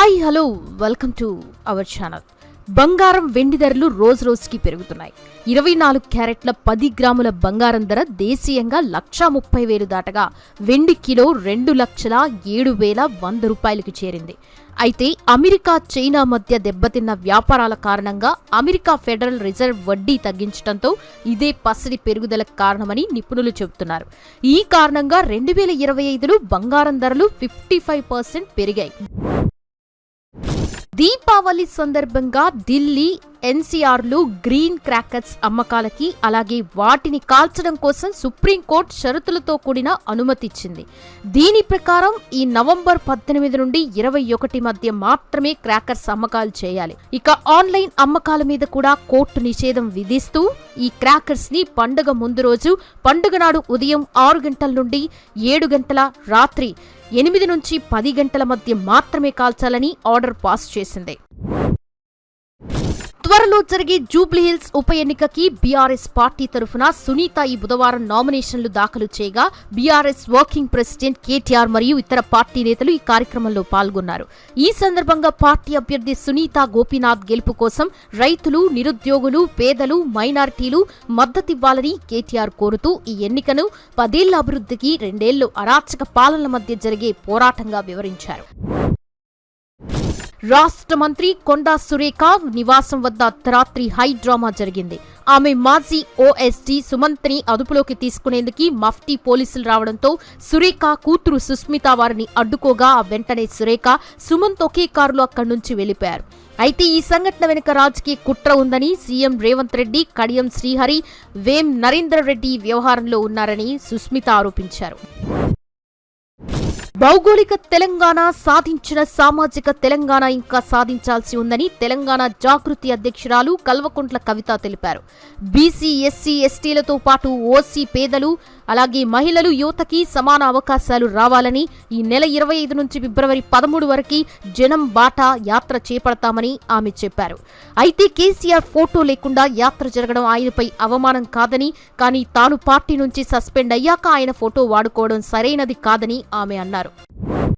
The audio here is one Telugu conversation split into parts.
Hi hello welcome to our channel. బంగారం వెండి ధరలు రోజు రోజుకి పెరుగుతున్నాయి. ఇరవై నాలుగు క్యారెట్ల పది గ్రాముల బంగారం ధర దేశీయంగా లక్షా ముప్పై వేలు దాటగా వెండి కిలో రెండు లక్షల ఏడు వేల వంద రూపాయలకు చేరింది. అయితే అమెరికా చైనా మధ్య దెబ్బతిన్న వ్యాపారాల కారణంగా అమెరికా ఫెడరల్ రిజర్వ్ వడ్డీ తగ్గించడంతో ఇదే పసిడి పెరుగుదలకు కారణమని నిపుణులు చెబుతున్నారు. ఈ కారణంగా రెండు వేల ఇరవై ఐదులో బంగారం ధరలు ఫిఫ్టీ ఫైవ్ పర్సెంట్ పెరిగాయి. దీపావళి సందర్భంగా ఢిల్లీ ఎన్సీఆర్లు గ్రీన్ క్రాకర్స్ అమ్మకాలకి అలాగే వాటిని కాల్చడం కోసం సుప్రీంకోర్టు షరతులతో కూడిన అనుమతిచ్చింది. దీని ప్రకారం ఈ నవంబర్ పద్దెనిమిది నుండి ఇరవై ఒకటి మధ్య మాత్రమే క్రాకర్స్ అమ్మకాలు చేయాలి. ఇక ఆన్లైన్ అమ్మకాల మీద కూడా కోర్టు నిషేధం విధిస్తూ ఈ క్రాకర్స్ని పండుగ ముందు రోజు పండుగ నాడు ఉదయం ఆరు గంటల నుండి ఏడు గంటల రాత్రి ఎనిమిది నుంచి పది గంటల మధ్య మాత్రమే కాల్చాలని ఆర్డర్ పాస్ చేసింది. త్వరలో జరిగే జూబ్లీహిల్స్ ఉప ఎన్నికకి బీఆర్ఎస్ పార్టీ తరఫున సునీత ఈ బుధవారం నామినేషన్లు దాఖలు చేయగా బీఆర్ఎస్ వర్కింగ్ ప్రెసిడెంట్ కేటీఆర్ మరియు ఇతర పార్టీ నేతలు ఈ కార్యక్రమంలో పాల్గొన్నారు. ఈ సందర్భంగా పార్టీ అభ్యర్థి సునీత గోపీనాథ్ గెలుపు కోసం రైతులు నిరుద్యోగులు పేదలు మైనారిటీలు మద్దతివ్వాలని కేటీఆర్ కోరుతూ ఈ ఎన్నికను పదేళ్ళ అభివృద్ధికి రెండేళ్ళు అరాచక పాలనల మధ్య జరిగే పోరాటంగా వివరించారు. రాష్ట్ర మంత్రి కొండా సురేఖ నివాసం వద్ద అర్ధరాత్రి హై డ్రామా జరిగింది. ఆమె మాజీ ఓఎస్డీ సుమంత్ని అదుపులోకి తీసుకునేందుకు మఫ్టీ పోలీసులు రావడంతో సురేఖ కూతురు సుస్మిత వారిని అడ్డుకోగా వెంటనే సురేఖ సుమంత్ ఒకే కారులో అక్కడి నుంచి వెళ్ళిపోయారు అయితే ఈ సంఘటన వెనుక రాజకీయ కుట్ర ఉందని సీఎం రేవంత్ రెడ్డి కడియం శ్రీహరి వేం నరేందర్ రెడ్డి వ్యవహారంలో ఉన్నారని సుస్మిత ఆరోపించారు. భౌగోళిక తెలంగాణ సాధించిన సామాజిక తెలంగాణ ఇంకా సాధించాల్సి ఉందని తెలంగాణ జాగృతి అధ్యక్షురాలు కల్వకుంట్ల కవిత తెలిపారు. బీసీ ఎస్సీ ఎస్టీలతో పాటు ఓసీ పేదలు అలాగే మహిళలు యువతకి సమాన అవకాశాలు రావాలని ఈ నెల ఇరవై ఐదు నుంచి ఫిబ్రవరి పదమూడు వరకు జనం బాట యాత్ర చేపడతామని ఆమె చెప్పారు. అయితే కేసీఆర్ ఫోటో లేకుండా యాత్ర జరగడం ఆయనపై అవమానం కాదని కానీ తాను పార్టీ నుంచి సస్పెండ్ అయ్యాక ఆయన ఫోటో వాడుకోవడం సరైనది కాదని ఆమె అన్నారు. Nope.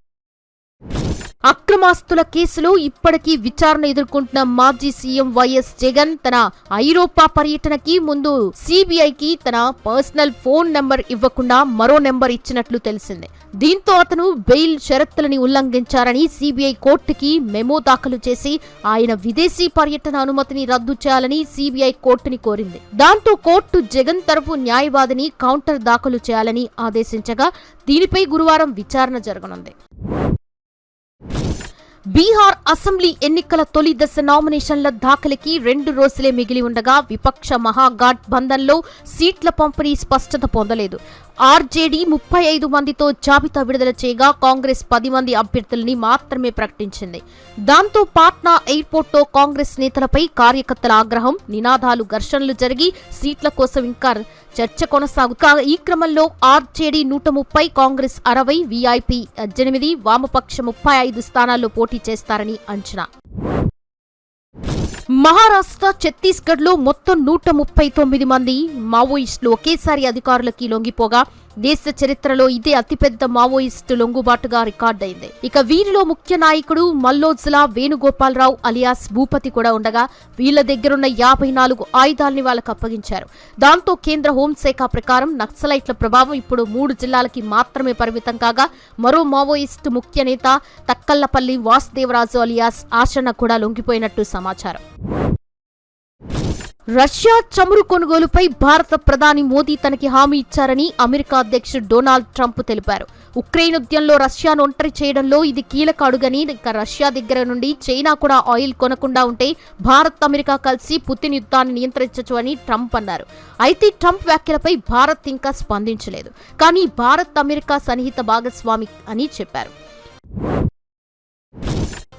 అక్రమాస్తుల కేసులో ఇప్పటికీ విచారణ ఎదుర్కొంటున్న మాజీ సీఎం వైఎస్ జగన్ తన ఐరోపా పర్యటనకి ముందు సిబిఐకి తన పర్సనల్ ఫోన్ నెంబర్ ఇవ్వకుండా మరో నెంబర్ ఇచ్చినట్లు తెలిసింది. దీంతో అతను బెయిల్ షరతులని ఉల్లంఘించారని సిబిఐ కోర్టుకి మెమో దాఖలు చేసి ఆయన విదేశీ పర్యటన అనుమతిని రద్దు చేయాలని సిబిఐ కోర్టుని కోరింది. దాంతో కోర్టు జగన్ తరఫు న్యాయవాదిని కౌంటర్ దాఖలు చేయాలని ఆదేశించగా దీనిపై గురువారం విచారణ జరగనుంది. బీహార్ అసెంబ్లీ ఎన్నికల తొలి దశ నామినేషన్ల దాఖలికి రెండు రోజులే మిగిలి ఉండగా విపక్ష మహాగాట్ సీట్ల పంపిణీ స్పష్టత పొందలేదు. ఆర్జేడీ ముప్పై ఐదు మందితో జాబితా విడుదల చేయగా కాంగ్రెస్ పది మంది అభ్యర్థులని మాత్రమే ప్రకటించింది. దాంతో పాట్నా ఎయిర్పోర్ట్లో కాంగ్రెస్ నేతలపై కార్యకర్తల ఆగ్రహం నినాదాలు ఘర్షణలు జరిగి సీట్ల కోసం ఇంకా చర్చ కొనసాగు ఈ క్రమంలో ఆర్జేడీ నూట ముప్పై కాంగ్రెస్ అరవై వీఐపీ పద్దెనిమిది వామపక్ష ముప్పై ఐదు స్థానాల్లో పోటీ చేస్తారని అంచనా. మహారాష్ట్ర ఛత్తీస్గఢ్లో మొత్తం నూట ముప్పై తొమ్మిది మంది మావోయిస్టులు ఒకేసారి అధికారులకి లొంగిపోగా దేశ చరిత్రలో ఇదే అతిపెద్ద మావోయిస్టు లొంగుబాటుగా రికార్డైంది. ఇక వీరిలో ముఖ్య నాయకుడు మల్లోజ్లా వేణుగోపాలరావు అలియాస్ భూపతి కూడా ఉండగా వీళ్ళ దగ్గరున్న యాభై నాలుగు ఆయుధాల్ని వాళ్ళకు అప్పగించారు. దాంతో కేంద్ర హోంశాఖ ప్రకారం నక్సలైట్ల ప్రభావం ఇప్పుడు మూడు జిల్లాలకి మాత్రమే పరిమితం కాగా మరో మావోయిస్టు ముఖ్య నేత తక్కల్లపల్లి వాసుదేవరాజు అలియాస్ ఆశన కూడా లొంగిపోయినట్టు సమాచారం. రష్యా చమురు కొనుగోలుపై భారత ప్రధాని మోదీ తనకి హామీ ఇచ్చారని అమెరికా అధ్యక్షుడు డొనాల్డ్ ట్రంప్ తెలిపారు. ఉక్రెయిన్ యుద్ధంలో రష్యాను ఒంటరి చేయడంలో ఇది కీలక అడుగని ఇక రష్యా దగ్గర నుండి చైనా కూడా ఆయిల్ కొనకుండా ఉంటే భారత్ అమెరికా కలిసి పుతిన్ యుద్ధాన్ని నియంత్రించవచ్చు అని ట్రంప్ అన్నారు. అయితే ట్రంప్ వ్యాఖ్యలపై భారత్ ఇంకా స్పందించలేదు. కానీ భారత్ అమెరికా సన్నిహిత భాగస్వామి అని చెప్పారు.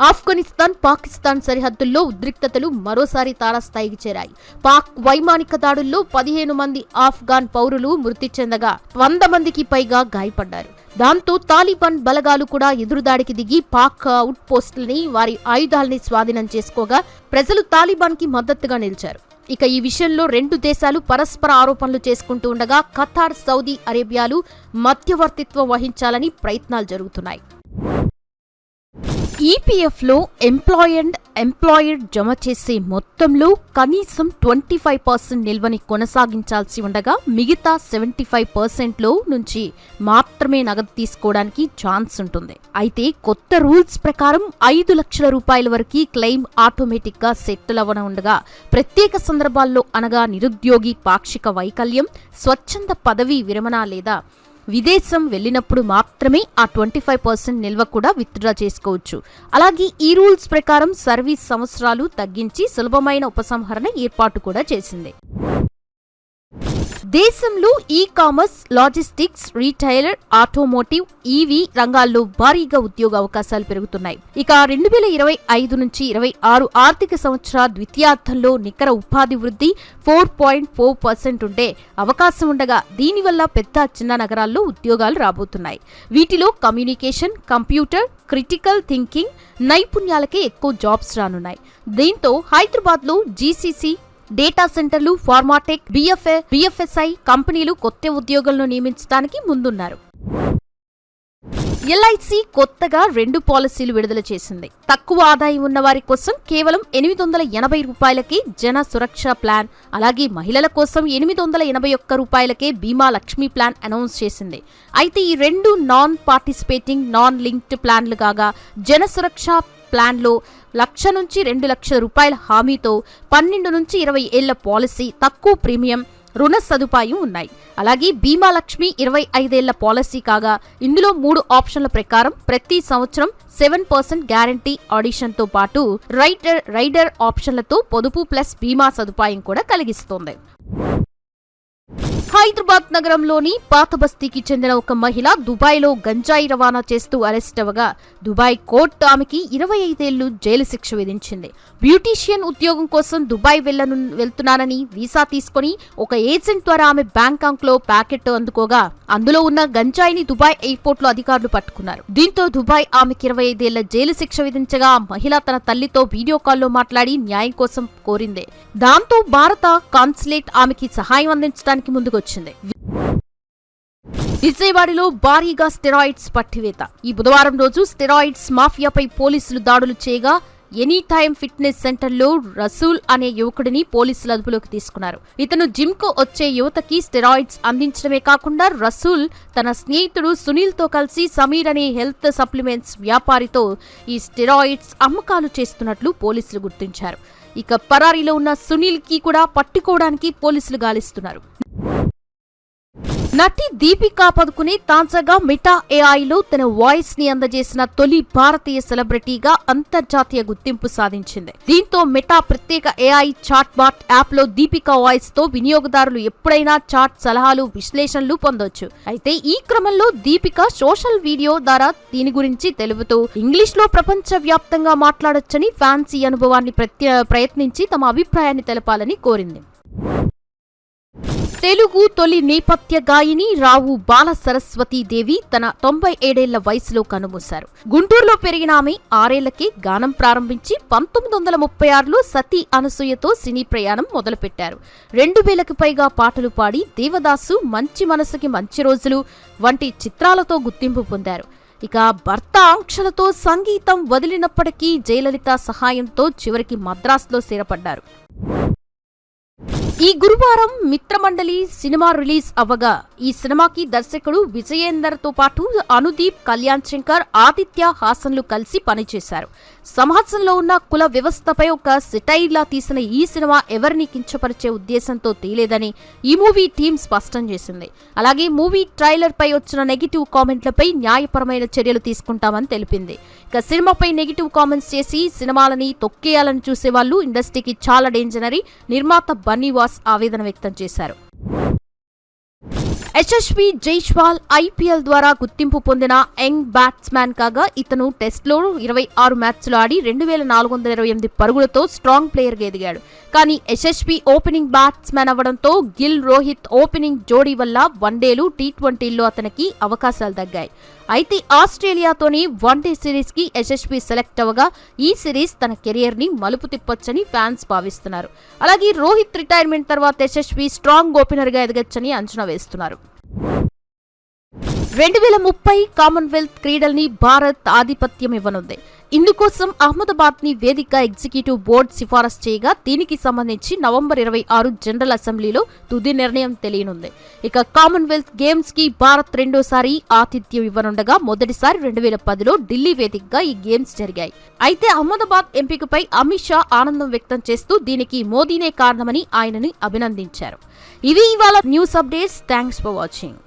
ఆఫ్ఘనిస్తాన్ పాకిస్తాన్ సరిహద్దుల్లో ఉద్రిక్తతలు మరోసారి తారాస్థాయికి చేరాయి. పాక్ వైమానిక దాడుల్లో పదిహేను మంది ఆఫ్ఘాన్ పౌరులు మృతి చెందగా వంద మందికి పైగా గాయపడ్డారు. దాంతో తాలిబాన్ బలగాలు కూడా ఎదురుదాడికి దిగి పాక్ అవుట్ పోస్టులని వారి ఆయుధాలని స్వాధీనం చేసుకోగా ప్రజలు తాలిబాన్కి మద్దతుగా నిలిచారు. ఇక ఈ విషయంలో రెండు దేశాలు పరస్పర ఆరోపణలు చేసుకుంటూ ఉండగా ఖతార్ సౌదీ అరేబియాలు మధ్యవర్తిత్వం వహించాలని ప్రయత్నాలు జరుగుతున్నాయి. ఈపీఎఫ్లో ఎంప్లాయ్ ఎంప్లాయండ్ ఎంప్లాయర్ జమ చేసే మొత్తంలో కనీసం ట్వంటీ ఫైవ్ పర్సెంట్ నిల్వని కొనసాగించాల్సి ఉండగా మిగతా సెవెంటీ ఫైవ్ పర్సెంట్లో నుంచి మాత్రమే నగదు తీసుకోవడానికి ఛాన్స్ ఉంటుంది. అయితే కొత్త రూల్స్ ప్రకారం ఐదు లక్షల రూపాయల వరకు క్లెయిమ్ ఆటోమేటిక్గా సెటిల్ అవ్వన ఉండగా ప్రత్యేక సందర్భాల్లో అనగా నిరుద్యోగి పాక్షిక వైకల్యం స్వచ్ఛంద పదవీ విరమణ లేదా విదేశం వెళ్ళినప్పుడు మాత్రమే ఆ ట్వంటీ ఫైవ్ పర్సెంట్ నిల్వ కూడా విత్డ్రా చేసుకోవచ్చు. అలాగే ఈ రూల్స్ ప్రకారం సర్వీస్ సంవత్సరాలు తగ్గించి సులభమైన ఉపసంహరణ ఏర్పాటు కూడా చేసింది. దేశంలో e commerce logistics retailer automotive EV రంగాల్లో భారీగా ఉద్యోగ అవకాశాలు పెరుగుతున్నాయి. ఇక రెండు వేల ఇరవై ఐదు నుంచి ఇరవై ఆరు ఆర్థిక సంవత్సర ద్వితీయార్థంలో నికర ఉపాధి వృద్ధి ఫోర్ పాయింట్ ఫోర్ పర్సెంట్ ఉండే అవకాశం ఉండగా దీనివల్ల పెద్ద చిన్న నగరాల్లో ఉద్యోగాలు రాబోతున్నాయి. వీటిలో కమ్యూనికేషన్ కంప్యూటర్ క్రిటికల్ థింకింగ్ నైపుణ్యాలకే ఎక్కువ జాబ్స్ రానున్నాయి. దీంతో హైదరాబాద్లో జీసీసీ డేటా సెంటర్లు ఫార్మాటెక్ బిఎఫ్ఏ బిఎఫ్ఎస్ఐ కంపెనీలు కొత్త ఉద్యోగులను నియమించడానికి ముందున్నారు. ఎల్ఐసి కొత్తగా రెండు పాలసీలు విడుదల చేసింది. తక్కువ ఆదాయం ఉన్న వారి కోసం కేవలం ఎనిమిది వందల ఎనభై రూపాయలకే జన సురక్ష ప్లాన్ అలాగే మహిళల కోసం ఎనిమిది వందల ఎనభై ఒక్క రూపాయలకే బీమా లక్ష్మి ప్లాన్ అనౌన్స్ చేసింది. అయితే ఈ రెండు నాన్ పార్టిసిపేటింగ్ నాన్ లింక్డ్ ప్లాన్లు కాగా జన సురక్ష ప్లాన్లో లక్ష నుంచి రెండు లక్షల రూపాయల హామీతో పన్నెండు నుంచి ఇరవై ఏళ్ళ పాలసీ తక్కువ ప్రీమియం రుణ సదుపాయం ఉన్నాయి. అలాగే బీమా లక్ష్మి ఇరవై ఐదేళ్ళ పాలసీ కాగా ఇందులో మూడు ఆప్షన్ల ప్రకారం ప్రతి సంవత్సరం సెవెన్ పర్సెంట్ గ్యారంటీ ఆడిషన్తో పాటు రైడర్ రైడర్ ఆప్షన్లతో పొదుపు ప్లస్ బీమా సదుపాయం కూడా కలిగిస్తోంది. హైదరాబాద్ నగరంలోని పాతబస్తీకి చెందిన ఒక మహిళ దుబాయ్లో గంజాయి రవాణా చేస్తూ అరెస్ట్ అవ్వగా దుబాయ్ కోర్టు ఆమెకి ఇరవై ఐదేళ్ళు జైలు శిక్ష విధించింది. బ్యూటీషియన్ ఉద్యోగం కోసం దుబాయ్ వెళ్ళను వెళ్తున్నానని వీసా తీసుకుని ఒక ఏజెంట్ ద్వారా ఆమె బ్యాంకాక్లో ప్యాకెట్ అందుకోగా అందులో ఉన్న గంజాయిని దుబాయ్ ఎయిర్పోర్ట్లో అధికారులు పట్టుకున్నారు. దీంతో దుబాయ్ ఆమెకి ఇరవై ఐదేళ్ళ జైలు శిక్ష విధించగా మహిళ తన తల్లితో వీడియో కాల్లో మాట్లాడి న్యాయం కోసం కోరింది. దాంతో భారత కాన్సులేట్ ఆమెకి సహాయం అందించడానికి ముందు వెలుగొచ్చింది విజయవాడలో భారీగా స్టెరాయిడ్స్ పట్టివేత. ఈ బుధవారం రోజు స్టెరాయిడ్స్ మాఫియాపై పోలీసులు దాడులు చేయగా ఎనీ టైమ్ ఫిట్నెస్ సెంటర్లో రసూల్ అనే యువకుడిని పోలీసులు అదుపులోకి తీసుకున్నారు. ఇతను జిమ్కు వచ్చే యువతకి స్టెరాయిడ్స్ అందించడమే కాకుండా రసూల్ తన స్నేహితుడు సునీల్తో కలిసి సమీర్ అనే హెల్త్ సప్లిమెంట్స్ వ్యాపారితో ఈ స్టెరాయిడ్స్ అమ్మకాలు చేస్తున్నట్లు పోలీసులు గుర్తించారు. ఇక పరారీలో ఉన్న సునీల్కి కూడా పట్టుకోవడానికి పోలీసులు గాలిస్తున్నారు. నటి దీపికా పదుకుని తాజాగా మిటా ఏఐలో తన వాయిస్ని అందజేసిన తొలి భారతీయ సెలబ్రిటీగా అంతర్జాతీయ గుర్తింపు సాధించింది. దీంతో మిటా ప్రత్యేక ఏఐ చాట్ బాట్ యాప్లో దీపికా వాయిస్తో వినియోగదారులు ఎప్పుడైనా చాట్ సలహాలు విశ్లేషణలు పొందొచ్చు. అయితే ఈ క్రమంలో దీపిక సోషల్ వీడియో ద్వారా దీని గురించి తెలుపుతూ ఇంగ్లీష్లో ప్రపంచ వ్యాప్తంగా మాట్లాడొచ్చని ఫ్యాన్స్ ఈ అనుభవాన్ని ప్రయత్నించి తమ అభిప్రాయాన్ని తెలపాలని కోరింది. తెలుగు తొలి నేపథ్య గాయని రావు బాల దేవి తన తొంభై ఏడేళ్ళ వయసులో కనుమూశారు. గుంటూరులో పెరిగిన ఆమె ఆరేళ్ళకే గానం ప్రారంభించి పంతొమ్మిది వందల ముప్పై ఆరులో సతీ అనసూయతో సినీ ప్రయాణం మొదలుపెట్టారు. రెండు వేలకు పైగా పాటలు పాడి దేవదాసు మంచి మనసుకి మంచి రోజులు వంటి చిత్రాలతో గుర్తింపు పొందారు. ఇక భర్త ఆంక్షలతో సంగీతం వదిలినప్పటికీ జయలలిత సహాయంతో చివరికి మద్రాసులో స్థిరపడ్డారు. ఈ గురువారం మిత్రమండలి సినిమా రిలీజ్ అవ్వగా ఈ సినిమాకి దర్శకుడు విజయేందర్తో పాటు అనుదీప్ కళ్యాణ్ శంకర్ ఆదిత్య హాసన్లు కలిసి పనిచేశారు. సమాజంలో ఉన్న కుల వ్యవస్థపై ఒక సిటైర్లా తీసిన ఈ సినిమా ఎవరిని కించపరిచే ఉద్దేశంతో తీయలేదని ఈ మూవీ టీం స్పష్టం చేసింది. అలాగే మూవీ ట్రైలర్ పై వచ్చిన నెగిటివ్ కామెంట్లపై న్యాయపరమైన చర్యలు తీసుకుంటామని తెలిపింది. ఇక సినిమాపై నెగిటివ్ కామెంట్స్ చేసి సినిమాలని తొక్కేయాలని చూసేవాళ్ళు ఇండస్ట్రీకి చాలా డేంజర్ అని నిర్మాత బన్నీవాస్ ఆవేదన వ్యక్తం చేశారు. యశస్వి జైష్వాల్ ఐపీఎల్ ద్వారా గుర్తింపు పొందిన యంగ్ బ్యాట్స్మెన్ కాగా ఇతను టెస్ట్లో ఇరవై ఆరు మ్యాచ్లు ఆడి రెండు వేల నాలుగు వందల ఇరవై ఎనిమిది పరుగులతో స్ట్రాంగ్ ప్లేయర్గా ఎదిగాడు. కానీ యశస్వి ఓపెనింగ్ బ్యాట్స్మెన్ అవ్వడంతో గిల్ రోహిత్ ఓపెనింగ్ జోడీ వల్ల వన్డేలు టీ ట్వంటీల్లో అతనికి అవకాశాలు తగ్గాయి అయితే ఆస్ట్రేలియాతోని వన్డే సిరీస్కి యశస్వి సెలెక్ట్ అవ్వగా ఈ సిరీస్ తన కెరియర్ని మలుపు తిప్పొచ్చని ఫ్యాన్స్ భావిస్తున్నారు. అలాగే రోహిత్ రిటైర్మెంట్ తర్వాత యశస్వి స్ట్రాంగ్ ఓపెనర్గా ఎదగచ్చని అంచనా వేస్తున్నారు. రెండు వేల ముప్పై కామన్వెల్త్ క్రీడల్ని భారత్ ఆధిపత్యం ఇవ్వనుంది. ఇందుకోసం అహ్మదాబాద్ని వేదిక ఎగ్జిక్యూటివ్ బోర్డు సిఫారసు చేయగా దీనికి సంబంధించి నవంబర్ ఇరవై ఆరు జనరల్ అసెంబ్లీలో తుది నిర్ణయం తెలియనుంది. ఇక కామన్వెల్త్ గేమ్స్కి భారత్ రెండోసారి ఆతిథ్యం ఇవ్వనుండగా మొదటిసారి రెండు వేల పదిలో ఢిల్లీ వేదికగా ఈ గేమ్స్ జరిగాయి. అయితే అహ్మదాబాద్ ఎంపికపై అమిత్ షా ఆనందం వ్యక్తం చేస్తూ దీనికి మోదీనే కారణమని ఆయనని అభినందించారు. ఇవి ఇవాళ news updates. Thanks for watching